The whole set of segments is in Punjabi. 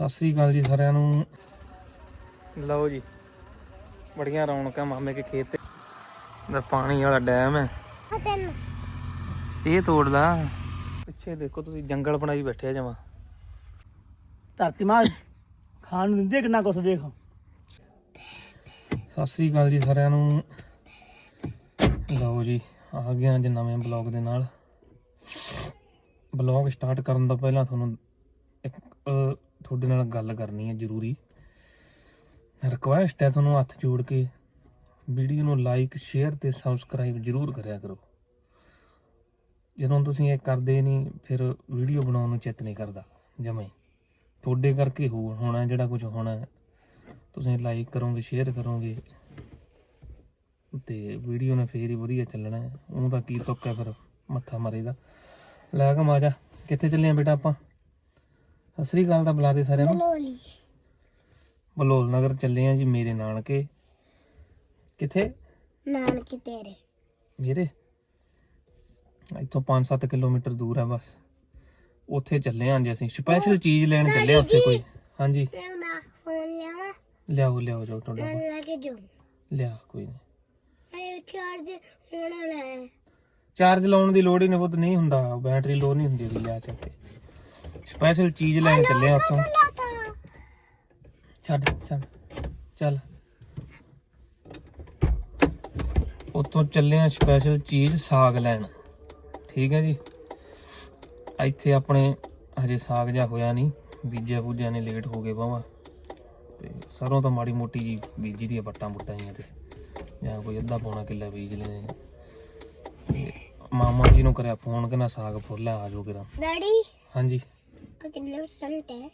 ਸਤਿ ਸ੍ਰੀ ਅਕਾਲ ਜੀ ਸਾਰਿਆਂ ਨੂੰ। ਲਓ ਜੀ ਬੜੀਆਂ ਰੌਣਕਾਂ ਮਾਮੇ ਕੇ ਖੇਤ ਤੇ। ਦਾ ਪਾਣੀ ਵਾਲਾ ਡੈਮ ਹੈ। ਇਹ ਤੋੜ ਲਾ ਪਿੱਛੇ ਦੇਖੋ ਤੁਸੀਂ ਜੰਗਲ ਬਣਾਈ ਬੈਠੇ ਆ ਜਮਾ। ਧਰਤੀ ਮਾਂ ਖਾਣ ਨੂੰ ਦਿੰਦੇ ਕਿੰਨਾ ਕੁਛ ਵੇਖ। ਸਤਿ ਸ੍ਰੀ ਅਕਾਲ ਜੀ ਸਾਰਿਆਂ ਨੂੰ। ਲਓ ਜੀ ਆ ਗਿਆ ਅੱਜ ਨਵੇਂ ਬਲੌਗ ਦੇ ਨਾਲ। ਬਲੌਗ ਸਟਾਰਟ ਕਰਨ ਤੋਂ ਪਹਿਲਾਂ ਤੁਹਾਨੂੰ ਇੱਕ ਤੁਹਾਡੇ ਨਾਲ ਗੱਲ ਕਰਨੀ ਹੈ ਜ਼ਰੂਰੀ। ਰਿਕੁਐਸਟ ਹੈ ਤੁਹਾਨੂੰ ਹੱਥ ਜੋੜ ਕੇ। ਵੀਡੀਓ ਨੂੰ ਲਾਈਕ ਸ਼ੇਅਰ ਤੇ ਸਬਸਕ੍ਰਾਈਬ ਜ਼ਰੂਰ ਕਰਿਆ ਕਰੋ। ਜਦੋਂ ਤੁਸੀਂ ਇਹ ਕਰਦੇ ਨਹੀਂ, ਫਿਰ ਵੀਡੀਓ ਬਣਾਉਣ ਨੂੰ ਚਿੱਤ ਨਹੀਂ ਕਰਦਾ, ਜਮੇ ਤੁਹਾਡੇ ਕਰਕੇ ਹੋ, ਹੋਣਾ ਜਿਹੜਾ ਕੁਝ ਹੋਣਾ ਤੁਸੀਂ ਲਾਈਕ ਕਰੋਗੇ ਸ਼ੇਅਰ ਕਰੋਗੇ, ਤੇ ਵੀਡੀਓ ਨੇ ਫੇਰ ਹੀ ਵਧੀਆ ਚੱਲਣਾ ਹੈ। ਉਹ ਤਾਂ ਕੀ ਤੁੱਕ ਹੈ ਫਿਰ, ਮੱਥਾ ਮਾਰੇਗਾ ਲੈ ਕੇ ਮਾਜਾ ਕਿੱਥੇ ਚੱਲੇ ਆ ਬੇਟਾ ਆਪਾਂ? ਸਤਿ ਸ੍ਰੀ ਅਕਾਲ ਦਾ ਬੁਲਾ ਦੇ ਸਾਰਿਆਂ ਨੂੰ। ਲੋਲੀ ਬਲੋਲ ਨਗਰ ਚੱਲੇ ਆ ਜੀ ਮੇਰੇ ਨਾਨਕੇ। ਕਿੱਥੇ? ਨਾਨਕੀ ਤੇਰੇ। ਮੇਰੇ? ਇੱਥੋਂ 5-7 ਕਿਲੋਮੀਟਰ ਦੂਰ ਆ ਬਸ। ਉੱਥੇ ਚੱਲੇ ਆਂ ਜੀ ਅਸੀਂ। ਸਪੈਸ਼ਲ ਚੀਜ਼ ਲੈਣ ਚੱਲੇ ਆ ਉੱਥੇ ਕੋਈ। ਹਾਂਜੀ। ਲਿਆਓ ਲਿਆਓ ਜਾਓ ਤੁਹਾਡਾ ਲਿਆ ਕੋਈ ਨਹੀਂ ਅਰੇ ਚਾਰਜ ਹੋਣ ਲੈ ਚਾਰਜ ਲਾਉਣ ਦੀ ਲੋੜ ਹੀ ਨਹੀਂ ਬੁੱਧ ਨਹੀਂ ਹੁੰਦਾ। ਬੈਟਰੀ ਲੋ ਨਹੀਂ ਹੁੰਦੀ ਉਹਦੀ ਲਿਆ ਚੱਕ ਸਪੈਸ਼ਲ ਚੀਜ਼ ਲੈਣ ਚੱਲੇ ਆ ਉੱਥੋਂ। ਛੱਡ ਛੱਡ। ਚੱਲ। ਉੱਥੋਂ ਚੱਲੇ ਆ ਸਪੈਸ਼ਲ ਚੀਜ਼ ਸਾਗ ਲੈਣ। ਠੀਕ ਹੈ ਜੀ? ਇੱਥੇ ਆਪਣੇ ਹਜੇ ਸਾਗ ਜਾ ਹੋਇਆ ਨਹੀਂ। ਬੀਜਿਆ ਬੂਜਿਆ ਨੇ ਲੇਟ ਹੋ ਗਏ ਬਾਵਾ। ਤੇ ਸਰੋਂ ਤਾਂ ਮਾੜੀ ਮੋਟੀ ਜੀ ਬੀਜੀ ਦੀ ਬੱਟਾਂ ਬੁੱਟਾਂ ਜੀਆਂ ਤੇ। ਜਾਂ ਕੋਈ ਅੱਧਾ ਪੌਣਾ ਕਿੱਲਾ ਬੀਜ ਲੈਣੇ ਤੇ ਮਾਮਾ ਜੀ ਨੂੰ ਕਰਿਆ ਫੋਨ ਕਿ ਨਾ ਸਾਗ ਫੁੱਲਾ ਆ ਜਾਓ ਕਿਰਾ ਡੈਡੀ ਹਾਂਜੀ। ਕਿੰਨੇ ਪਰਸੈਂਟ ਹੈ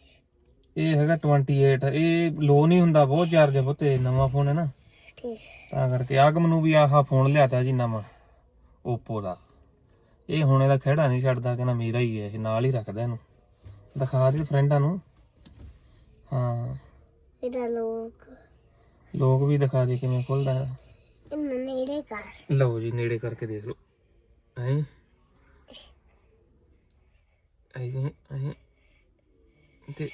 ਇਹ ਹੈਗਾ 28 ਇਹ ਲੋ ਨਹੀਂ ਹੁੰਦਾ ਬਹੁਤ ਚਾਰਜ ਬਹੁਤ ਇਹ ਨਵਾਂ ਫੋਨ ਹੈ ਨਾ ਠੀਕ। ਤਾਂ ਕਰਕੇ ਆਗਮ ਨੂੰ ਵੀ ਆਹ ਫੋਨ ਲਿਆਤਾ ਜੀ ਨਵਾਂ Oppo ਦਾ। ਇਹ ਹੁਣ ਇਹਦਾ ਖਿਹੜਾ ਨਹੀਂ ਛੱਡਦਾ ਕਹਿੰਦਾ ਮੇਰਾ ਹੀ ਹੈ ਇਹ ਨਾਲ ਹੀ ਰੱਖਦਾ ਇਹਨੂੰ। ਦਿਖਾ ਦੇ ਫਰੈਂਡਾਂ ਨੂੰ। ਹਾਂ। ਇਹਦਾ ਲੋਕ। ਲੋਕ ਵੀ ਦਿਖਾ ਦੇ ਕਿਵੇਂ ਖੁੱਲਦਾ ਹੈ। ਇਹਨੂੰ ਨੇੜੇ ਕਰ। ਲਓ ਜੀ ਨੇੜੇ ਕਰਕੇ ਦੇਖ ਲਓ। ਐਂ ਐਂ ਐਂ ਤੇ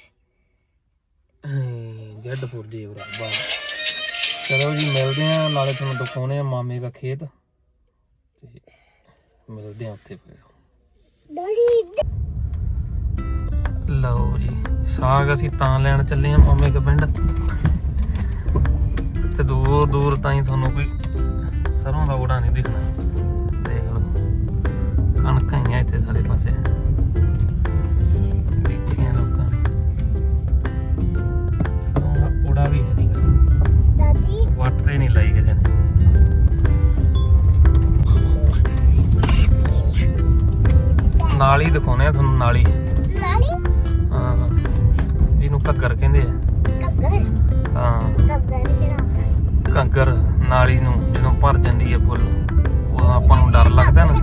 ਐਂ ਜੱਡ ਫੁਰ ਜੀ ਚਲੋ ਜੀ, ਮਿਲਦੇ ਆ ਨਾਲੇ ਤੁਹਾਨੂੰ ਦਿਖਾਉਣੇ ਆ ਮਾਮੇ ਦਾ ਖੇਤ। ਤੇ ਮਿਲਦੇ ਆ ਉੱਥੇ ਫਿਰ। ਲਓ ਜੀ, ਸਾਗ ਅਸੀਂ ਤਾਂ ਲੈਣ ਚੱਲੇ ਆ ਮਾਮੇ ਕੇ ਪਿੰਡ। ਤੇ ਦੂਰ ਦੂਰ ਤਾਈਂ ਤੁਹਾਨੂੰ ਕੋਈ ਸਰੋਂ ਦਾ ਉੜਾ ਨਹੀਂ ਦਿਖਣਾ। ਦੇਖ ਲਓ, ਕਣਕਾਂ ਹੀ ਆ ਇੱਥੇ ਸਾਰੇ ਪਾਸੇ। ਉੜਾ ਵੀ ਹੈ ਨਹੀਂ ਦਾਦੀ? ਵੱਟ ਤੇ ਨਹੀਂ ਲਾਈ ਕਿਸੇ ਨੇ। ਨਾਲੀ ਦਿਖਾਉਣੇ ਆ ਤੁਹਾਨੂੰ ਨਾਲੀ ਨਾਲੀ ਹਾਂ? ਜਿਹਨੂੰ ਘੱਗਰ ਕਹਿੰਦੇ ਆ। ਕੱਗਰ ਹਾਂ। ਕੱਗਰ ਕਿਹੜਾ ਘੱਗਰ ਨਾਲੀ ਨੂੰ ਜਦੋਂ ਭਰ ਜਾਂਦੀ ਹੈ ਫੁੱਲ। ਉਦੋਂ ਆਪਾਂ ਨੂੰ ਡਰ ਲੱਗਦਾ ਨਾ।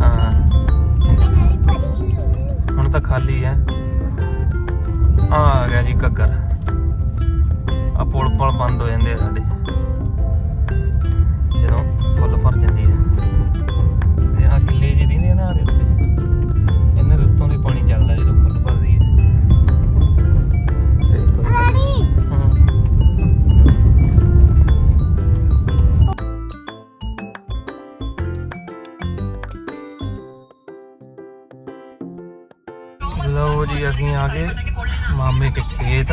ਹਾਂ ਨਾਲੀ ਭਰੀ ਨਹੀਂ ਹੁਣ ਤਾਂ ਖਾਲੀ ਹੈ ਆ। ਆ ਗਿਆ ਜੀ ਘੱਗਰ। ਆ ਪੁਲ ਪੁਲ ਬੰਦ ਹੋ ਜਾਂਦੇ ਆ ਸਾਡੇ। ਜਦੋਂ ਫੁੱਲ ਭਰ ਜਾਂਦੀ ਹੈ ਤੇ ਆ ਕਿੱਲੇ ਜੀ ਦਿੰਦੇ ਨਾ ਆਰੇ ਉੱਤੇ ਇਹਨਾਂ ਦੇ ਉੱਤੋਂ ਪਾਣੀ ਚੱਲਦਾ ਜਦੋਂ ਫੁੱਲ ਭਰਦੀ ਹੈ। ਲਓ ਜੀ, ਅਸੀਂ ਆ ਗਏ ਮਾਮੇ ਕੇ ਖੇਤ।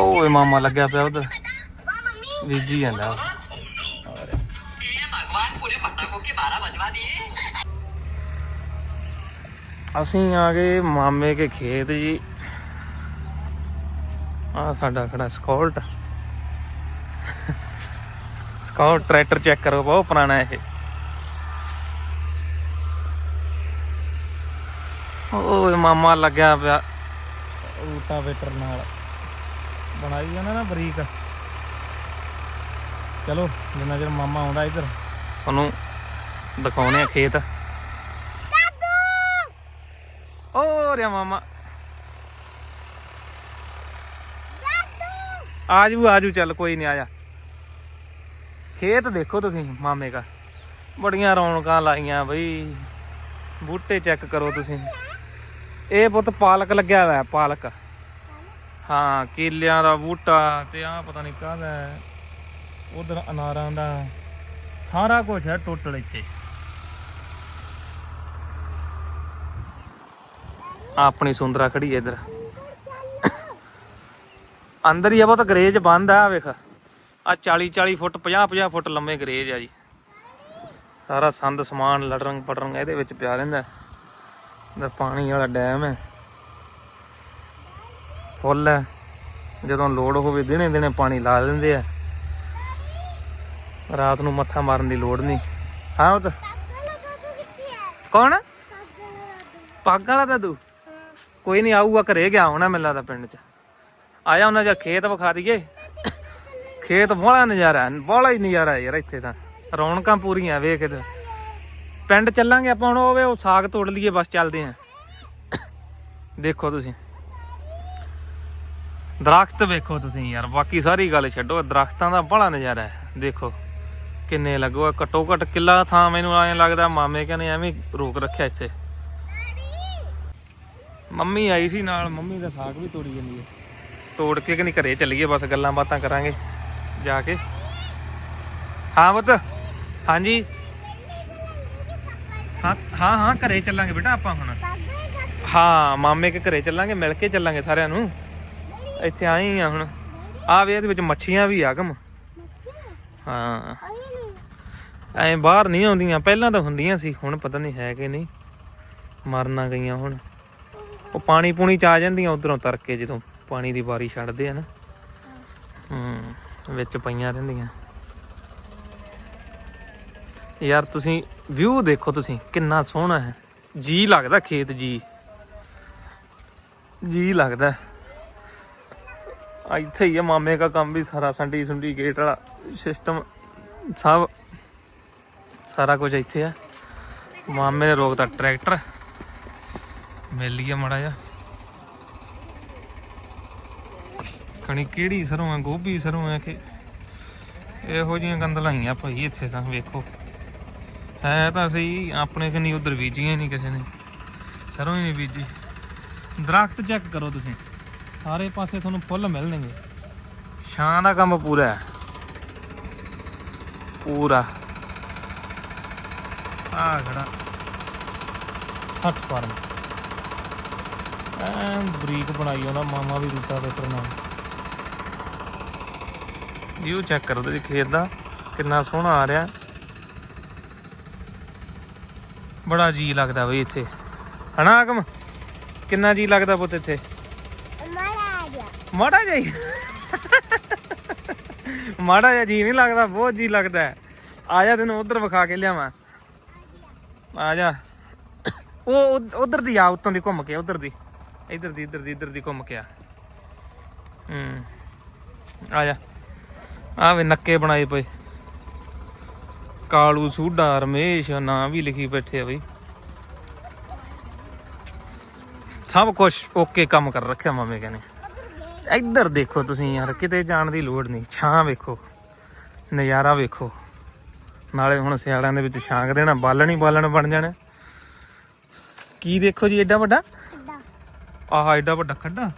ਓਏ ਮਾਮਾ ਲੱਗਿਆ ਪਿਆ ਉਧਰ। ਵੀਜੀ ਜਾਂਦਾ ਅਸੀਂ ਆ ਗਏ ਮਾਮੇ ਕੇ ਖੇਤ ਜੀ। ਆ ਸਾਡਾ ਖੜਾ ਸਕਾਲਟ। ਸਕਾਲਟ ਟਰੈਕਟਰ ਚੈੱਕ ਕਰੋ, ਬਹੁਤ ਪੁਰਾਣਾ ਇਹ। ਓਏ ਮਾਮਾ ਲੱਗਿਆ ਪਿਆ। ਰੂਟਾਵੇਟਰ ਨਾਲ। ਬਣਾਈ ਜਾਣਾ ਨਾ ਬਰੀਕ। ਚਲੋ ਜਿੰਨਾ ਚਿਰ ਮਾਮਾ ਆਉਂਦਾ ਇੱਧਰ। ਤੁਹਾਨੂੰ ਦਿਖਾਉਣੇ ਆ ਖੇਤ। ਓ ਰਿਆ ਮਾਮਾ। ਆਜੂ ਆਜੂ ਚੱਲ ਕੋਈ ਨਹੀਂ ਆਜਾ। ਖੇਤ ਦੇਖੋ ਤੁਸੀਂ ਮਾਮੇ ਦਾ ਬੜੀਆਂ ਰੌਣਕਾਂ ਲਾਈਆਂ ਬਈ। ਬੂਟੇ ਚੈੱਕ ਕਰੋ ਤੁਸੀਂ। ਇਹ ਪੁੱਤ ਪਾਲਕ ਲੱਗਿਆ ਹੋਇਆ ਪਾਲਕ। ਹਾਂ, ਕੇਲਿਆਂ ਦਾ ਬੂਟਾ ਤੇ ਆ ਪਤਾ ਨਹੀਂ ਕਾਹਦਾ ਉਧਰ ਅਨਾਰਾਂ ਦਾ। ਸਾਰਾ ਕੁਝ ਹੈ ਟੋਟਲ ਇੱਥੇ। ਆਪਣੀ ਸੁੰਦਰਾ ਖੜੀ ਹੈ ਇੱਧਰ। ਅੰਦਰ ਹੀ ਆ, ਬਹੁਤ ਗਰੇਜ ਬੰਦ ਆ ਵੇਖ। ਆ 40 40 ਫੁੱਟ 50 50 ਫੁੱਟ ਲੰਮੇ ਗਰੇਜ ਆ ਜੀ। ਸਾਰਾ ਸੰਦ, ਸਮਾਨ ਲੜਰੰਗ ਪੜਰੰਗ ਇਹਦੇ ਵਿੱਚ ਪਿਆ ਰਹਿੰਦਾ। ਇਹਦਾ ਪਾਣੀ ਵਾਲਾ ਡੈਮ ਹੈ। ਫੁੱਲ ਹੈ। ਜਦੋਂ ਲੋੜ ਹੋਵੇ ਦਿਨੇ ਦਿਨੇ ਪਾਣੀ ਲਾ ਲੈਂਦੇ ਆ। ਰਾਤ ਨੂੰ ਮੱਥਾ ਮਾਰਨ ਦੀ ਲੋੜ ਨਹੀਂ। ਹਾਂ ਉਹ ਤਾਂ ਕੌਣ? ਪੱਗ ਵਾਲਾ ਦਾਦੂ। ਕੋਈ ਨਹੀਂ ਆਊਗਾ, ਘਰੇ ਗਿਆ ਹੋਣਾ ਮੈਨੂੰ ਲੱਗਦਾ ਪਿੰਡ 'ਚ। ਆਇਆ ਉਹਨਾਂ ਦਾ ਖੇਤ ਵਿਖਾ ਦਈਏ। ਖੇਤ ਬੜਾ ਨਜ਼ਾਰਾ ਹੈ ਹੀ ਨਜ਼ਾਰਾ ਯਾਰ ਇੱਥੇ ਤਾਂ। ਰੌਣਕਾਂ ਪੂਰੀਆਂ ਵੇਖ ਇੱਧਰ ਪਿੰਡ ਚੱਲਾਂਗੇ ਆਪਾਂ ਹੁਣ ਹੋਵੇ ਉਹ ਸਾਗ ਤੋੜ ਲਈਏ, ਬਸ ਚੱਲਦੇ ਆਂ ਦੇਖੋ ਤੁਸੀਂ। ਦਰਖਤ ਵੇਖੋ ਤੁਸੀਂ ਯਾਰ ਬਾਕੀ ਸਾਰੀ ਗੱਲ ਛੱਡੋ ਦਰਖਤਾਂ ਦਾ ਬੜਾ ਨਜ਼ਾਰਾ ਹੈ ਦੇਖੋ। ਕਿੰਨੇ ਲੱਗੋ ਘੱਟੋ ਘੱਟ ਕਿੱਲਾ ਥਾਂ ਮੈਨੂੰ ਐਂ ਲੱਗਦਾ ਮਾਮੇ ਕਹਿੰਦੇ ਐਵੇਂ ਰੋਕ ਰੱਖਿਆ ਇੱਥੇ। ਮੰਮੀ ਆਈ ਸੀ ਨਾਲ ਮੰਮੀ ਦਾ ਸਾਗ ਵੀ ਤੋੜੀ ਜਾਂਦੀ ਹੈ। ਤੋੜ ਕੇ ਕਿ ਨਹੀਂ ਘਰੇ ਚੱਲੀਏ ਬਸ ਗੱਲਾਂ ਬਾਤਾਂ ਕਰਾਂਗੇ ਜਾ ਕੇ। ਹਾਂ ਪੁੱਤ ਹਾਂਜੀ। ਹਾਂ ਹਾਂ ਹਾਂ ਘਰੇ ਚੱਲਾਂਗੇ ਬੇਟਾ ਆਪਾਂ ਹੁਣ। ਹਾਂ ਮਾਮੇ ਕੇ ਘਰੇ ਚੱਲਾਂਗੇ ਮਿਲ ਕੇ ਚੱਲਾਂਗੇ ਸਾਰਿਆਂ ਨੂੰ। ਇੱਥੇ ਆਏ ਆ ਹੁਣ। ਆ ਵੇ ਇਹਦੇ ਵਿੱਚ ਮੱਛੀਆਂ ਵੀ ਆ ਗਮ ਹਾਂ। ਐ ਬਾਹਰ ਨਹੀਂ ਆਉਂਦੀਆਂ, ਪਹਿਲਾਂ ਤਾਂ ਹੁੰਦੀਆਂ ਸੀ, ਹੁਣ ਪਤਾ ਨਹੀਂ ਹੈ ਕਿ ਨਹੀਂ। ਮਰਨਾ ਗਈਆਂ ਹੁਣ। ਉਹ ਪਾਣੀ ਪੂਣੀ ਚ ਆ ਜਾਂਦੀਆਂ, ਉਧਰੋਂ ਤਰ ਕੇ ਜਦੋਂ ਪਾਣੀ ਦੀ ਵਾਰੀ ਛੱਡਦੇ ਆ ਨਾ। ਹੂੰ, ਵਿੱਚ ਪਈਆਂ ਰਹਿੰਦੀਆਂ। ਯਾਰ ਤੁਸੀਂ ਵਿਊ ਦੇਖੋ ਤੁਸੀਂ, ਕਿੰਨਾ ਸੋਹਣਾ ਹੈ। ਜੀ ਲੱਗਦਾ ਖੇਤ ਜੀ। ਜੀ ਲੱਗਦਾ। ਇੱਥੇ ਹੀ ਆ, ਮਾਮੇ ਦਾ ਕੰਮ ਵੀ ਸਾਰਾ, ਸੰਡੀ ਸੁੰਡੀ ਗੇਟ ਵਾਲਾ ਸਿਸਟਮ ਸਭ, ਸਾਰਾ ਕੁਝ ਇੱਥੇ ਆ। ਮਾਮੇ ਨੇ ਰੋਕਤਾ ਟਰੈਕਟਰ, ਮਿਲ ਲਿਆ ਮੜਾ ਜਾ ਕਣੀ ਕਿਹੜੀ ਸਰੋਂ ਹੈ ਗੋਭੀ ਸਰੋਂ ਹੈ ਕਿ? ਇਹੋ ਜੀਆਂ ਗੰਦ ਭਾਈ ਇੱਥੇ ਤਾਂ, ਵੇਖੋ। ਹੈ ਤਾਂ ਸਹੀ, ਆਪਣੇ ਕਨੀ ਉਧਰ ਬੀਜੀਆਂ ਨਹੀਂ ਕਿਸੇ ਨੇ। ਸਰੋਂ ਹੀ ਨਹੀਂ ਬੀਜੀ। ਦਰਖਤ ਚੈੱਕ ਕਰੋ ਤੁਸੀਂ। ਸਾਰੇ ਪਾਸੇ ਤੁਹਾਨੂੰ ਫੁੱਲ ਮਿਲਣਗੇ। ਛਾਂ ਦਾ ਕੰਮ ਪੂਰਾ ਹੈ। ਪੂਰਾ। ਆ ਖੜਾ। 60 ਫਾਰਮ। ਐਨ ਬਰੀਕ ਬਣਾਈ ਉਹਦਾ ਮਾਮਾ ਵੀ ਰੂਟਾ ਵੇਟਰ ਨਾਲ। ਵਿਊ ਚੈੱਕ ਕਰੋ ਤੁਸੀਂ ਖੇਤ ਦਾ ਕਿੰਨਾ ਸੋਹਣਾ ਆ ਰਿਹਾ। ਬੜਾ ਜੀ ਲੱਗਦਾ ਬਈ ਇੱਥੇ। ਹਨਾ ਆਗਮ? ਕਿੰਨਾ ਜੀ ਲੱਗਦਾ ਪੁੱਤ ਇੱਥੇ? ਮਾੜਾ ਜਿਹਾ ਮਾੜਾ ਜਿਹਾ ਜੀ ਨਹੀਂ ਲੱਗਦਾ, ਬਹੁਤ ਜੀ ਲੱਗਦਾ ਹੈ। ਆ ਜਾ ਤੈਨੂੰ ਉਧਰ ਵਿਖਾ ਕੇ ਲਿਆਵਾਂ। ਆ ਜਾ। ਉਹ ਉਧਰ ਦੀ ਆ, ਉੱਤੋਂ ਦੀ ਘੁੰਮ ਕੇ, ਉਧਰ ਦੀ। ਇੱਧਰ ਦੀ ਇੱਧਰ ਦੀ ਇੱਧਰ ਦੀ ਘੁੰਮ ਕੇ ਆ। ਹੂੰ। ਆ ਜਾ। ਆ ਵੇ ਨੱਕੇ ਬਣਾਏ ਪਏ। ਕਾਲੂ ਸੂਡਾ, ਰਮੇਸ਼, ਨਾਂ ਵੀ ਲਿਖੀ ਬੈਠੇ ਆ ਬਈ। ਸਭ ਕੁਝ ਓਕੇ ਕੰਮ ਕਰ ਰੱਖਿਆ ਮਾਮੇ ਕਹਿੰਦੇ। ਇੱਧਰ ਦੇਖੋ ਤੁਸੀਂ ਯਾਰ ਕਿਤੇ ਜਾਣ ਦੀ ਲੋੜ ਨਹੀਂ। ਛਾਂ ਵੇਖੋ ਨਜ਼ਾਰਾ ਵੇਖੋ। ਨਾਲੇ ਹੁਣ ਸਿਆਲਾਂ ਦੇ ਵਿੱਚ ਛਾਂਗ ਦੇਣਾ ਬਾਲਣ ਹੀ ਬਾਲਣ ਬਣ ਜਾਣਾ। ਕੀ ਦੇਖੋ ਜੀ ਐਡਾ ਵੱਡਾ? ਆਹ ਐਡਾ ਵੱਡਾ ਖੱਡਾ। ਆ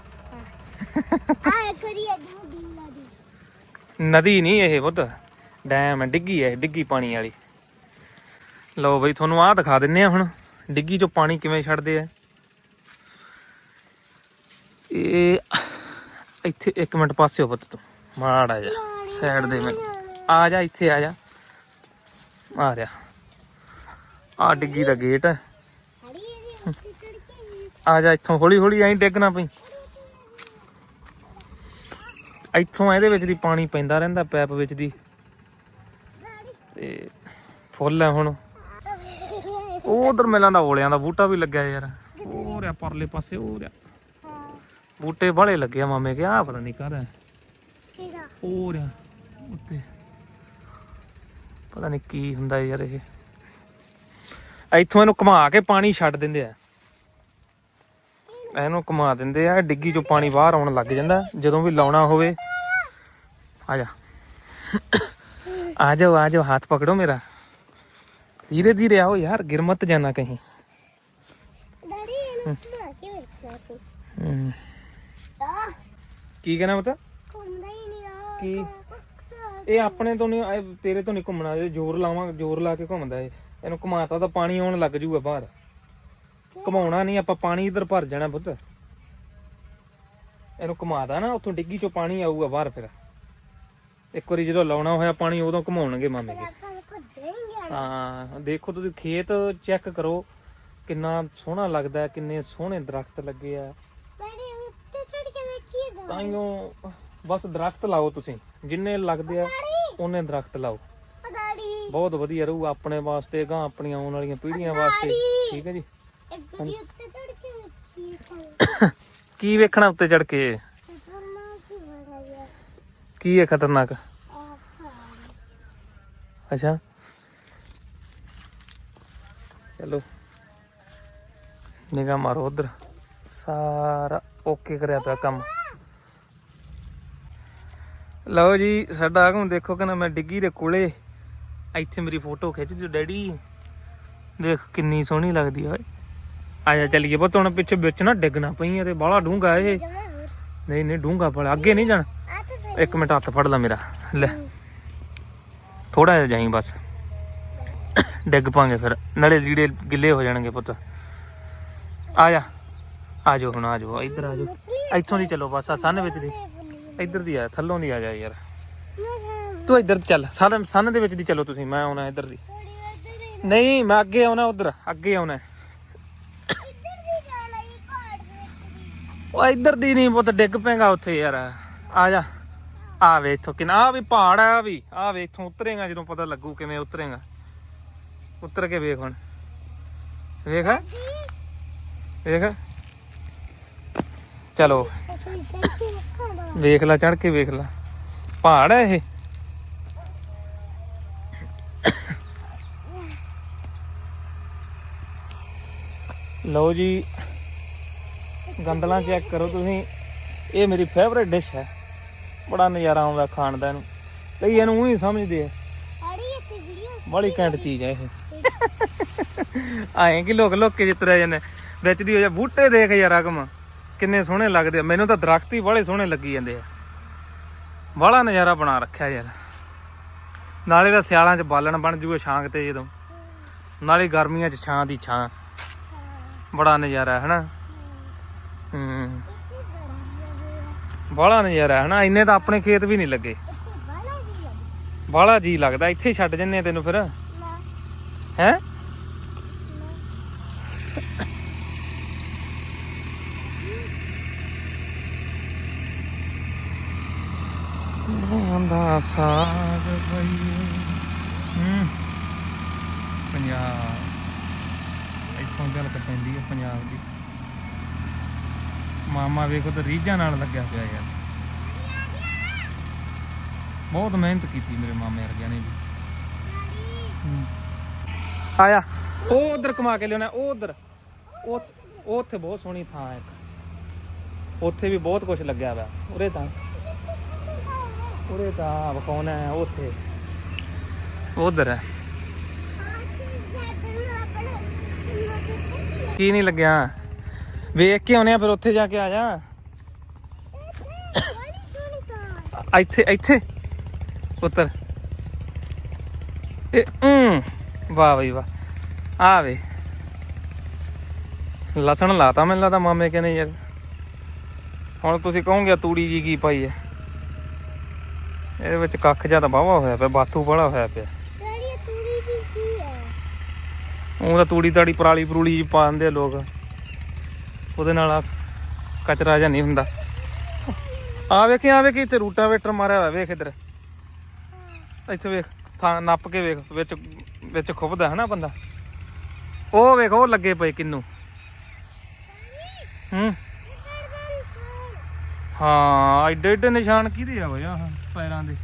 ਇੱਕ ਵਾਰੀ ਅੱਡੀ ਦੀ ਨਦੀ ਨਹੀਂ ਇਹ ਬੁੱਧ ਡੈਮ ਹੈ ਡਿੱਗੀ ਹੈ ਡਿੱਗੀ ਪਾਣੀ ਵਾਲੀ। ਲਓ ਬਈ ਤੁਹਾਨੂੰ ਆਹ ਦਿਖਾ ਦਿੰਨੇ ਆ ਹੁਣ ਡਿੱਗੀ ਚੋਂ ਪਾਣੀ ਕਿਵੇਂ ਛੱਡਦੇ ਆ। ਇਹ ਇੱਥੇ 1 ਮਿੰਟ ਪਾਸੇ ਹੋ ਪੁੱਤ ਤੂੰ। ਮਾੜਾ ਜਾ ਸਾਈਡ ਦੇ ਮੈਂ ਆ ਜਾ ਇੱਥੇ, ਆ ਜਾ। ਆ ਰਿਹਾ ਆ ਡਿੱਗੀ ਦਾ ਗੇਟ ਹੈ। ਆ ਜਾ ਇੱਥੋਂ ਹੌਲੀ ਹੌਲੀ ਐਂ ਡਿੱਗਣਾ ਪਈ। ਇੱਥੋਂ ਇਹਦੇ ਵਿੱਚ ਦੀ ਪਾਣੀ ਪੈਂਦਾ ਰਹਿੰਦਾ, ਪੈਪ ਵਿੱਚ ਦੀ। ਤੇ ਫੁੱਲ ਹੈ ਹੁਣ। ਉਹ ਉਧਰ ਮਿਲਾਂ ਦਾ ਓਲਿਆਂ ਦਾ ਬੂਟਾ ਵੀ ਲੱਗਿਆ ਯਾਰ। ਉਹ ਰਿਆ ਰਿਹਾ ਪਰਲੇ ਪਾਸੇ, ਉਹ ਰਿਹਾ ਬੂਟੇ ਬੜੇ ਲੱਗੇ ਆ ਮਾਮੇ ਕੇ ਆ ਪਤਾ ਨਹੀਂ ਕਰ ਕਿਹੜਾ ਉਹ ਰਿਹਾ ਉੱਤੇ। ਪਤਾ ਨਹੀਂ ਕੀ ਹੁੰਦਾ ਯਾਰ ਇਹ। ਇੱਥੋਂ ਇਹਨੂੰ ਘੁਮਾ ਕੇ ਪਾਣੀ ਛੱਡ ਦਿੰਦੇ ਆ। ਇਹਨੂੰ ਘੁਮਾ ਦਿੰਦੇ ਆ ਡਿੱਗੀ ਚੋਂ ਪਾਣੀ ਬਾਹਰ ਆਉਣ ਲੱਗ ਜਾਂਦਾ। ਜਦੋਂ ਵੀ ਲਾਉਣਾ ਹੋਵੇ। ਆ ਜਾ। ਆ ਜਾਓ ਆ ਜਾਓ ਹੱਥ ਪਕੜੋ ਮੇਰਾ। ਧੀਰੇ ਧੀਰੇ ਆਓ ਯਾਰ ਗਿਰ ਮਤ ਜਾਣਾ ਕਹੀਂ। ਡੈਡੀ ਇਹਨੂੰ ਘੁਮਾ ਕੇ ਵੇਖਣਾ ਤੂੰ ਕੀ ਕਹਿਣਾ ਪਤਾ? ਘੁੰਮਦਾ ਹੀ ਨਹੀਂ ਆ। ਕੀ? ਇਹ ਆਪਣੇ ਤੋਂ ਨਹੀਂ ਇਹ ਤੇਰੇ ਤੋਂ ਨਹੀਂ ਘੁੰਮਣਾ ਇਹ ਜ਼ੋਰ ਲਾਵਾਂ ਜ਼ੋਰ ਲਾ ਕੇ ਘੁੰਮਦਾ ਇਹ। ਇਹਨੂੰ ਘੁਮਾਤਾ ਤਾਂ ਪਾਣੀ ਆਉਣ ਲੱਗ ਜੂਗਾ ਬਾਹਰ। ਘੁਮਾਉਣਾ ਨਹੀਂ ਆਪਾਂ ਪਾਣੀ ਇਧਰ ਭਰ ਜਾਣਾ ਪੁੱਤ। ਇਹਨੂੰ ਘੁਮਾਦਾ ਨਾ ਉੱਥੋਂ ਡਿੱਗੀ ਚੋਂ ਪਾਣੀ ਆਊਗਾ ਬਾਹਰ ਫਿਰ। ਇੱਕ ਵਾਰੀ ਜਦੋਂ ਲਾਉਣਾ ਹੋਇਆ ਪਾਣੀ ਉਦੋਂ ਘੁਮਾਉਣਗੇ ਮਾਮੇ ਆਪਾਂ ਭੱਜੇਂਗੇ ਹਾਂ ਦੇਖੋ ਤੁਸੀਂ ਖੇਤ ਚੈੱਕ ਕਰੋ ਕਿੰਨਾ ਸੋਹਣਾ ਲੱਗਦਾ ਹੈ, ਕਿੰਨੇ ਸੋਹਣੇ ਦਰਖਤ ਲੱਗੇ ਆ। ਤਾਈਓ ਬਸ ਦਰਖਤ ਲਾਓ ਤੁਸੀਂ। ਜਿੰਨੇ ਲੱਗਦੇ ਆ ਉਹਨੇ ਦਰਖਤ ਲਾਓ। ਬਹੁਤ ਵਧੀਆ ਰਹੂ ਆਪਣੇ ਵਾਸਤੇ ਗਾਂ ਆਪਣੀਆਂ ਆਉਣ ਵਾਲੀਆਂ ਪੀੜ੍ਹੀਆਂ ਵਾਸਤੇ। ਠੀਕ ਹੈ ਜੀ? ਇੱਕ ਵਾਰੀ ਉੱਤੇ ਚੜ ਕੇ ਕੀ ਵੇਖਣਾ ਉੱਤੇ ਚੜ ਕੇ? ਕੀ ਹੈ ਖਤਰਨਾਕ? ਅੱਛਾ। ਚਲੋ। ਨਿਗਾਹ ਮਾਰੋ ਉਧਰ। ਸਾਰਾ ਓਕੇ ਕਰਿਆ ਪਿਆ ਕੰਮ। ਲਓ ਜੀ ਸਾਡਾ ਆਗਮ ਦੇਖੋ ਕਿ ਨਾ ਮੈਂ ਡਿੱਗੀ ਦੇ ਕੋਲੇ। ਇੱਥੇ ਮੇਰੀ ਫੋਟੋ ਖਿੱਚ ਦਿਓ ਡੈਡੀ। ਦੇਖ ਕਿੰਨੀ ਸੋਹਣੀ ਲੱਗਦੀ ਓਏ। ਆ ਜਾ ਚੱਲੀਏ ਪੁੱਤ ਹੁਣ ਪਿੱਛੇ ਵਿੱਚ ਨਾ ਡਿੱਗਣਾ ਪਈ ਤੇ ਬਾਹਲਾ ਡੂੰਗਾ ਇਹ। ਨਹੀਂ ਨਹੀਂ ਡੂੰਗਾ ਬੜਾ ਅੱਗੇ ਨਹੀਂ ਜਾਣਾ। ਇੱਕ ਮਿੰਟ ਹੱਥ ਫੜ ਲੈ ਮੇਰਾ। ਲੈ। ਥੋੜਾ ਜਿਹਾ ਜਾਈ ਬਸ। ਡਿੱਗ ਪਾਂਗੇ ਫਿਰ। ਨਾਲੇ ਲੀੜੇ ਗਿੱਲੇ ਹੋ ਜਾਣਗੇ ਪੁੱਤ। ਆ ਜਾ। ਆ ਜਾਓ ਹੁਣ ਆ ਜਾਓ। ਇੱਧਰ ਆ ਜਾਓ। ਇੱਥੋਂ ਦੀ ਚਲੋ ਬਸ ਆ ਸੰਨ ਵਿੱਚ ਦੀ। ਇੱਧਰ ਦੀ ਆ, ਥੱਲੋਂ ਦੀ ਆ ਜਾ ਯਾਰ। ਤੂੰ ਇੱਧਰ ਚੱਲ ਸੰਨ ਸੰਨ ਦੇ ਵਿੱਚ ਦੀ ਚਲੋ ਤੁਸੀਂ, ਮੈਂ ਆਉਣਾ ਇੱਧਰ ਦੀ। ਨਹੀਂ, ਮੈਂ ਅੱਗੇ ਆਉਣਾ ਉਧਰ, ਅੱਗੇ ਆਉਣਾ। ਉਹ ਇੱਧਰ ਦੀ ਨਹੀਂ ਪੁੱਤ, ਡਿੱਗ ਪੈਗਾ ਉੱਥੇ ਯਾਰ। ਆ ਜਾ। ਆ ਵੇ ਇੱਥੋਂ ਕਿਨਾ, ਆ ਵੀ ਪਹਾੜ ਆ ਵੀ, ਆ ਵੇ ਇੱਥੋਂ ਉਤਰੇਗਾ ਜਦੋਂ ਪਤਾ ਲੱਗੂ ਕਿਵੇਂ ਉਤਰੇਗਾ। ਉਤਰ ਕੇ ਵੇਖ ਹੁਣ। ਵੇਖ। ਵੇਖ। ਚਲੋ। ਵੇਖ ਲੈ ਚੜ ਕੇ ਵੇਖ ਲੈ। ਪਹਾੜ ਹੈ ਇਹ? ਲਓ ਜੀ, ਗੰਦਲਾਂ ਚੈੱਕ ਕਰੋ ਤੁਸੀਂ। ਇਹ ਮੇਰੀ ਫੇਵਰੇਟ ਡਿਸ਼ ਹੈ। ਬੜਾ ਨਜ਼ਾਰਾ ਆਉਂਦਾ ਖਾਣ ਦਾ ਇਹਨੂੰ ਕਈ ਇਹਨੂੰ ਉਹੀ ਸਮਝਦੇ ਆ। ਬੜੀ ਘੈਂਟ ਚੀਜ਼ ਹੈ ਇਹ। ਆਏ ਕਿ ਲੋਕ ਲੋਕ ਕੇ ਜਿੱਤਰੇ ਜਾਂਦੇ। ਵਿੱਚ ਦੀ ਹੋ ਜਾ ਬੂਟੇ ਦੇਖ ਯਾਰ ਅਗਮ ਕਿੰਨੇ ਸੋਹਣੇ ਲੱਗਦੇ ਆ। ਮੈਨੂੰ ਤਾਂ ਦਰਖਤ ਹੀ ਬੜੇ ਸੋਹਣੇ ਲੱਗੀ ਜਾਂਦੇ ਆ। ਬੜਾ ਨਜ਼ਾਰਾ ਬਣਾ ਰੱਖਿਆ ਯਾਰ। ਨਾਲੇ ਤਾਂ ਸਿਆਲਾਂ 'ਚ ਬਾਲਣ ਬਣ ਜੂਗਾ ਛਾਂ ਤੇ ਜਦੋਂ। ਨਾਲੇ ਗਰਮੀਆਂ 'ਚ ਛਾਂ ਦੀ ਛਾਂ। ਬੜਾ ਨਜ਼ਾਰਾ ਹੈ ਹਨਾ ਹੂੰ। ਬੜਾ ਨਜ਼ਾਰਾ ਹੈ ਹਨਾ ਇੰਨੇ ਤਾਂ ਆਪਣੇ ਖੇਤ ਵੀ ਨਹੀਂ ਲੱਗੇ। ਬਾਹਲਾ ਜੀ ਲੱਗਦਾ। ਇੱਥੇ ਛੱਡ ਜੰਨੇ ਤੈਨੂੰ ਫਿਰ। ਹੈ? ਦਾ ਸਾਗ ਬਈਏ ਹੂੰ। ਪੰਜਾਬ। ਇੱਥੋਂ ਗੱਲ ਕਰ ਪੈਂਦੀ ਹੈ ਪੰਜਾਬ ਦੀ। ਮਾਮਾ ਵੇਖੋ ਤਾਂ ਰੀਝਾਂ ਨਾਲ ਲੱਗਿਆ ਪਿਆ ਯਾਰ। ਬਹੁਤ ਮਿਹਨਤ ਕੀਤੀ ਮੇਰੇ ਮਾਮੇ ਵਰਗਿਆਂ ਨੇ ਵੀ। ਆਇਆ। ਉਹ ਉਧਰ ਕਮਾ ਕੇ ਲਿਆਉਣਾ, ਉਹ ਉਧਰ। ਉਹ ਉਹ ਉੱਥੇ ਬਹੁਤ ਸੋਹਣੀ ਥਾਂ ਹੈ। ਇੱਕ ਉੱਥੇ ਵੀ ਬਹੁਤ ਕੁਝ ਲੱਗਿਆ ਹੋਇਆ ਉਰੇ ਤਾਂ ਉਰੇ ਤਾਂ ਵਕਾਉਣਾ ਹੈ ਉੱਥੇ? ਉਧਰ ਹੈ। ਕੀ ਨਹੀਂ ਲੱਗਿਆ? ਵੇਖ ਕੇ ਆਉਨੇ ਆ, ਫਿਰ ਉੱਥੇ ਜਾ ਕੇ ਆ ਜਾ। ਇੱਥੇ ਇੱਥੇ। ਉੱਤਰ ਇਹ, ਹੂੰ। ਵਾਹ ਬਈ ਵਾਹ। ਆ ਵੇ। ਲਸਣ ਲਾਤਾ ਮੈਨੂੰ ਲੱਗਦਾ ਮਾਮੇ ਕਹਿੰਦੇ ਯਾਰ। ਹੁਣ ਤੁਸੀਂ ਕਹੋਗੇ ਤੂੜੀ ਜੀ ਕੀ ਪਾਈ ਹੈ। ਇਹਦੇ ਵਿੱਚ ਕੱਖ ਜ਼ਿਆਦਾ ਬਾਵਾ ਹੋਇਆ ਪਿਆ ਬਾਥੂ ਬੜਾ ਹੋਇਆ ਪਿਆ। ਉਹ ਤਾਂ ਤੂੜੀ ਤਾੜੀ ਪਰਾਲੀ ਪਰੂਲੀ ਜੀ ਪਾ ਦਿੰਦੇ ਆ ਲੋਕ। ਉਹਦੇ ਨਾਲ ਕਚਰਾ ਜਾਂ ਨਹੀਂ ਹੁੰਦਾ। ਆ ਵੇਖੀ ਆ ਵੇਖੀ ਇੱਥੇ ਰੂਟਾ ਵੇਟਰ ਮਾਰਿਆ ਹੋਇਆ ਵੇਖ ਇੱਧਰ। ਇੱਥੇ ਵੇਖ ਥਾਂ ਨੱਪ ਕੇ ਵੇਖ ਵਿੱਚ ਵਿੱਚ ਖੁੱਬਦਾ ਹੈ ਨਾ ਬੰਦਾ। ਉਹ ਵੇਖ ਉਹ ਲੱਗੇ ਪਏ ਕਿੰਨੂ। ਹੂੰ। ਹਾਂ ਐਡੇ ਐਡੇ ਨਿਸ਼ਾਨ ਕਿਹਦੇ ਆ ਓਏ ਆਹ ਪੈਰਾਂ ਦੇ?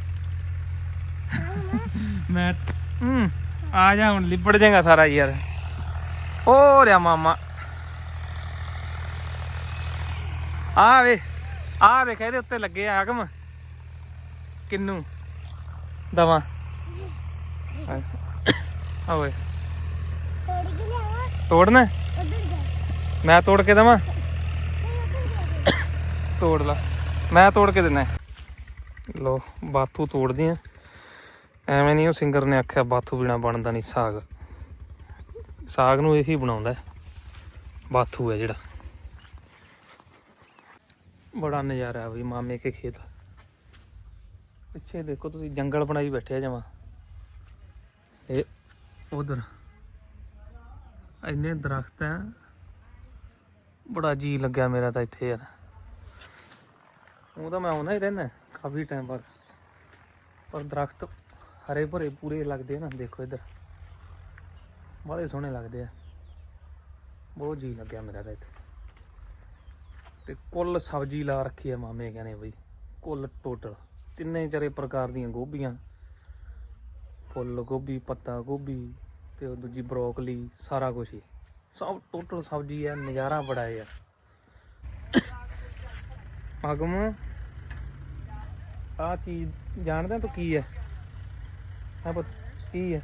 ਮੈਂ ਹੂੰ ਆ ਜਾ ਹੁਣ ਲਿਬੜ ਜਾਏਗਾ ਸਾਰਾ ਯਾਰ। ਓ ਰਿਆ ਮਾਮਾ। ਆ ਵੇ ਆ ਵੇਖ ਇਹਦੇ ਉੱਤੇ ਲੱਗੇ ਆ ਆਗਮ ਕਿੰਨੂ? ਦਵਾ। ਆ ਓਏ। ਤੋੜ ਕੇ ਲਿਆਵਾ। ਤੋੜਨਾ? ਮੈਂ ਤੋੜ ਕੇ ਦਵਾਂ? ਤੋੜ ਲਾ। ਮੈਂ ਤੋੜ ਕੇ ਦਿੰਨਾ ਲੋ ਬਾਥੂ ਤੋੜਦੀ ਆ। ਐਵੇਂ ਨਹੀਂ, ਉਹ ਸਿੰਗਰ ਨੇ ਆਖਿਆ, ਬਾਥੂ ਬਿਨਾ ਬਣਦਾ ਨਹੀਂ ਸਾਗ। ਸਾਗ ਨੂੰ ਇਹੀ ਬਣਾਉਂਦਾ ਬਾਥੂ ਹੈ ਜਿਹੜਾ। ਬੜਾ ਨਜ਼ਾਰਾ ਆ ਬਈ, ਮਾਮੇ ਕੇ ਖੇਤ। ਪਿੱਛੇ ਦੇਖੋ ਤੁਸੀਂ, ਜੰਗਲ ਬਣਾਈ ਬੈਠੇ ਆ ਜਮਾ। ਇਹ ਉਧਰ। ਇੰਨੇ ਦਰਖਤ ਆ ਬੜਾ ਜੀ ਲੱਗਿਆ ਮੇਰਾ ਤਾਂ ਇੱਥੇ ਯਾਰ। ਉਹ ਤਾਂ ਮੈਂ ਆਉਣਾ ਹੀ ਰਹਿਣਾ ਕਾਫੀ ਟਾਈਮ ਬਾਅਦ। ਪਰ ਦਰਖਤ ਹਰੇ ਭਰੇ ਪੂਰੇ ਲੱਗਦੇ ਆ ਨਾ, ਦੇਖੋ ਇੱਧਰ। ਬੜੇ ਸੋਹਣੇ ਲੱਗਦੇ ਆ। ਬਹੁਤ ਜੀ ਲੱਗਿਆ ਮੇਰਾ ਤਾਂ ਇੱਥੇ। ਤੇ ਕੁੱਲ ਸਬਜ਼ੀ ਲਾ ਰੱਖੀ ਆ ਮਾਮੇ ਕਹਿੰਦੇ ਬਈ। ਕੁੱਲ ਟੋਟਲ ਤਿੰਨੇ ਚਾਰੇ ਪ੍ਰਕਾਰ ਦੀਆਂ ਗੋਭੀਆਂ। ਫੁੱਲ ਗੋਭੀ, ਪੱਤਾ ਗੋਭੀ ਤੇ ਉਹ ਦੂਜੀ ਬਰੋਕਲੀ, ਸਾਰਾ ਕੁਝ ਹੀ। ਸਭ ਟੋਟਲ ਸਬਜ਼ੀ ਹੈ ਨਜ਼ਾਰਾ ਬੜਾ ਹੈ ਯਾਰ ਆਗਮ ਆ ਚੀਜ਼ ਜਾਣਦਾ ਤੂੰ ਕੀ ਹੈ? ਆ ਪੁੱਤ ਕੀ ਹੈ?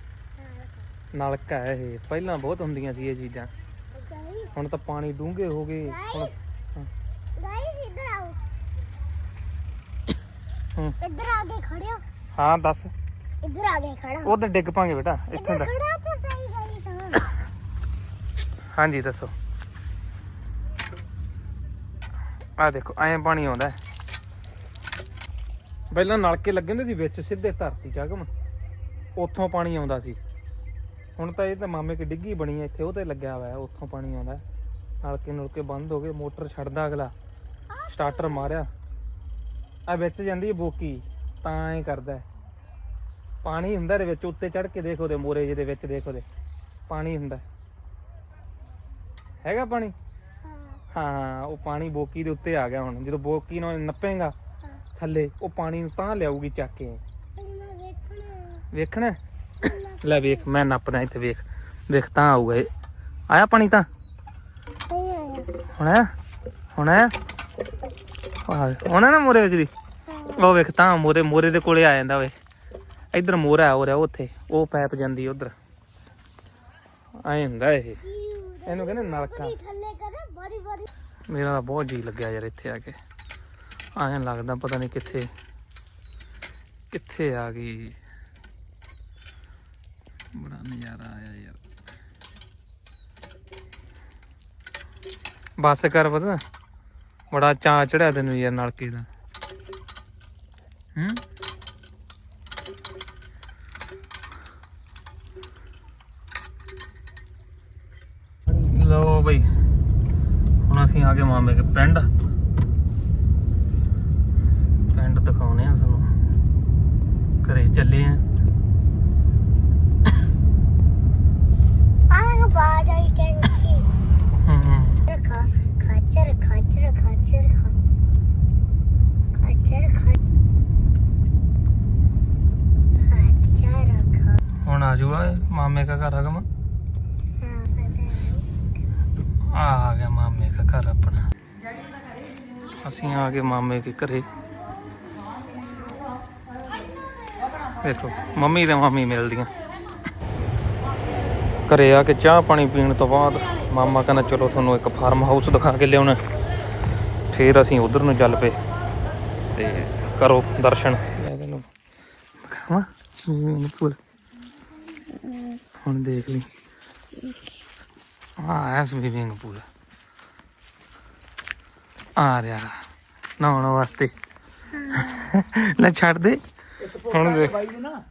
ਨਲਕਾ ਹੈ ਇਹ। ਪਹਿਲਾਂ ਬਹੁਤ ਹੁੰਦੀਆਂ ਸੀ ਇਹ ਚੀਜ਼ਾਂ। ਹੁਣ ਤਾਂ ਪਾਣੀ ਡੂੰਘੇ ਹੋ ਗਏ। ਹੁਣ ਗਾਇਸ ਇੱਧਰ ਆਓ। ਹੂੰ। ਇੱਧਰ ਆ ਕੇ ਖੜਿਓ ਹਾਂ। ਦੱਸ। ਇੱਧਰ ਆ ਕੇ ਖੜਾ ਉਧਰ ਡਿੱਗ ਪਾਂਗੇ ਬੇਟਾ ਇੱਥੋਂ ਇੱਧਰ ਦੱਸ। ਖੜਾ ਤਾਂ ਸਹੀ ਗਾਇਸ ਹਾਂਜੀ ਦੱਸੋ। ਆ ਦੇਖੋ ਐਂ ਪਾਣੀ ਆਉਂਦਾ ਹੈ। ਪਹਿਲਾਂ ਨਲਕੇ ਲੱਗੇ ਹੁੰਦੇ ਸੀ ਵਿੱਚ ਸਿੱਧੇ ਧਰਤੀ ਚ ਆਗਮ ਉੱਥੋਂ ਪਾਣੀ ਆਉਂਦਾ ਸੀ। ਹੁਣ ਤਾਂ ਇਹ ਤਾਂ ਮਾਮੇ ਕੀ ਡਿੱਗੀ ਬਣੀ ਹੈ ਇੱਥੇ ਉਹ ਤੇ ਲੱਗਿਆ ਹੋਇਆ ਉੱਥੋਂ ਪਾਣੀ ਆਉਂਦਾ। ਨਲਕੇ ਨੁਲਕੇ ਬੰਦ ਹੋ ਗਏ ਮੋਟਰ ਛੱਡਦਾ ਅਗਲਾ। ਸਟਾਰਟਰ ਮਾਰਿਆ। ਆ ਵਿੱਚ ਜਾਂਦੀ ਹੈ ਬੋਕੀ ਤਾਂ ਐਂ ਕਰਦਾ। ਪਾਣੀ ਹੁੰਦਾ ਇਹਦੇ ਵਿੱਚ ਉੱਤੇ ਚੜ ਕੇ ਦੇਖੋ ਦੇ ਮੋਰੇ ਜਿਹਦੇ ਵਿੱਚ ਦੇਖੋ ਦੇ ਪਾਣੀ ਹੁੰਦਾ। ਹੈਗਾ ਪਾਣੀ? ਹਾਂ। ਹਾਂ ਉਹ ਪਾਣੀ ਬੋਕੀ ਦੇ ਉੱਤੇ ਆ ਗਿਆ ਹੁਣ। ਜਦੋਂ ਬੋਕੀ ਨਾਲ ਨੱਪੇਗਾ ਥੱਲੇ ਉਹ ਪਾਣੀ ਨੂੰ ਤਾਂ ਲਿਆਊਗੀ ਚੱਕ ਕੇ। ਵੇਖਣਾ? ਲੈ ਵੇਖ ਮੈਂ ਨੱਪਦਾ ਇੱਥੇ ਵੇਖ। ਵੇਖ ਤਾਂ ਆਊਗਾ ਇਹ। ਆਇਆ ਪਾਣੀ ਤਾਂ? ਹੁਣ ਆਇਆ। ਹੁਣ? ਆਇਆ ਆਹ ਹੁਣ ਨਾ ਮੋਰੇ ਵਿੱਚ ਦੀ ਉਹ ਵੇਖ ਤਾਂ ਮੋਰੇ ਮੋਰੇ ਦੇ ਕੋਲੇ ਆ ਜਾਂਦਾ ਵੇ। ਇੱਧਰ ਮੋਰਾ ਹੋ ਰਿਹਾ ਉੱਥੇ। ਉਹ ਪੈਪ ਜਾਂਦੀ ਉਧਰ। ਐ ਹੁੰਦਾ ਇਹ। ਇਹਨੂੰ ਕਹਿੰਦੇ ਨਲਕਾ। ਮੇਰਾ ਬਹੁਤ ਜੀ ਲੱਗਿਆ ਯਾਰ ਇੱਥੇ ਆ ਕੇ। ਐਂ ਲੱਗਦਾ ਪਤਾ ਨਹੀਂ ਕਿੱਥੇ ਕਿੱਥੇ ਆ ਗਈ। ਬੜਾ ਨਜ਼ਾਰਾ ਆਇਆ ਯਾਰ। ਬਸ ਕਰ ਪਤਾ, ਬੜਾ ਚਾਅ ਚੜਿਆ ਤੈਨੂੰ ਯਾਰ ਨਲਕੇ ਦਾ। ਹੂੰ? ਲੋ ਬਈ, ਹੁਣ ਅਸੀਂ ਆ ਗਏ ਮਾਮੇ ਕੇ ਪਿੰਡ ਦਿਖਾਉਨੇ ਆ ਤੁਹਾਨੂੰ ਘਰੇ ਚੱਲੇ ਆ। ਆਹ ਬਾਜ ਆਈ ਟੈਂਕੀ ਹੂੰ ਹੂੰ। ਰਖਾ ਖਾਚਰ ਖਾਚਰ ਖਾਚਰ ਖਾਚਰ ਖਾਚਰ ਖਾ ਹੁਣ ਆ ਜੂਗਾ ਮਾਮੇ ਦਾ ਘਰ ਪਤਾ ਆ ਆ ਗਿਆ ਮਾਮੇ ਦਾ ਘਰ ਆਪਣਾ। ਅਸੀਂ ਆ ਗਏ ਮਾਮੇ ਕੇ ਘਰੇ। ਦੇਖੋ ਮੰਮੀ ਤੇ ਮਾਮੀ ਮਿਲਦੀਆਂ। ਘਰੇ ਆ ਕੇ ਚਾਹ ਪਾਣੀ ਪੀਣ ਤੋਂ ਬਾਅਦ ਮਾਮਾ ਕਹਿੰਦਾ ਚਲੋ ਤੁਹਾਨੂੰ ਇੱਕ ਫਾਰਮ ਹਾਊਸ ਦਿਖਾ ਕੇ ਲਿਆਉਣਾ ਫੇਰ ਅਸੀਂ ਉਧਰ ਨੂੰ ਚੱਲ ਪਏ ਤੇ ਕਰੋ ਦਰਸ਼ਨ। ਸਵੀਮਿੰਗ ਪੂਲ ਹੁਣ ਦੇਖ ਲਈ। ਆ ਹੈ ਸਵੀਮਿੰਗ ਪੂਲ ਆ। ਰਿਹਾ। ਨਹਾਉਣ ਵਾਸਤੇ। ਲੈ ਛੱਡ ਦੇ। ਹੁਣ ਬਾਈ ਨੂੰ ਨਾ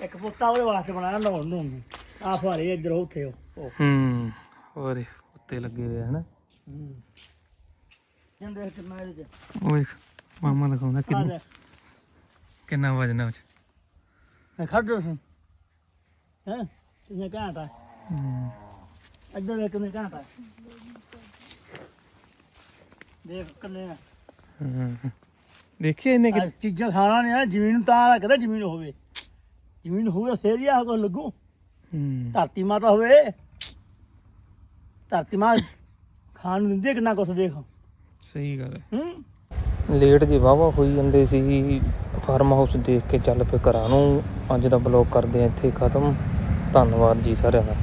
ਇੱਕ ਪੁੱਤਾ ਉਹਦੇ ਵਾਸਤੇ ਬਣਾਇਆ ਨਹਾਉਣ ਨੂੰ ਆ ਫਾਰੇ ਇੱਧਰ ਉੱਥੇ ਉਹ ਉਹ। ਹੂੰ ਹੋਰ ਉੱਤੇ ਲੱਗੇ ਹੋਏ ਹਨ? ਹੂੰ। ਜਾਂਦੇ ਕਿੰਨਾ ਇਹਦੇ ਚ। ਓਏ ਮਾਮਾ ਦਿਖਾਉਂਦਾ ਆ ਕਿੰਨਾ। ਕਿੰਨਾ ਵਜਨ ਉਹ 'ਚ। ਮੈਂ ਖੜ ਜਾ ਹੈ? ਕਿੰਨੇ ਘੰਟਾ ਹੂੰ। ਇੱਧਰ ਇੱਕ ਘੰਟਾ ਦੇਖ ਕੱਲੇ ਆ। ਹੂੰ। ਦੇਖਿਆ ਇਹਨੇ ਕਿ ਆਹ ਚੀਜ਼ਾਂ ਖਾਣਾ ਨਹੀਂ ਆ ਜ਼ਮੀਨ ਤਾਂ ਲੱਗਦਾ ਜ਼ਮੀਨ ਹੋਵੇ। ਜ਼ਮੀਨ ਹੋਵੇ ਫੇਰ ਹੀ ਆ ਕੋ ਲੱਗੂ। ਹੂੰ। ਧਰਤੀ ਮਾਤਾ ਹੋਵੇ। ਧਰਤੀ ਮਾਂ ਖਾਣ ਨੂੰ ਦਿੰਦੀ ਆ ਕਿੰਨਾ ਕੁਛ ਵੇਖ ਸਹੀ ਗੱਲ ਹੈ। ਹੂੰ। ਲੇਟ ਜੀ ਵਾਵਾ ਹੋਈ ਜਾਂਦੇ ਸੀ। ਫਾਰਮ ਹਾਊਸ ਦੇਖ ਕੇ ਚੱਲ ਪਏ ਘਰਾਂ ਨੂੰ। ਅੱਜ ਦਾ ਬਲੌਗ ਕਰਦੇ ਆ ਇੱਥੇ ਖਤਮ। ਧੰਨਵਾਦ ਜੀ ਸਾਰਿਆਂ ਦਾ।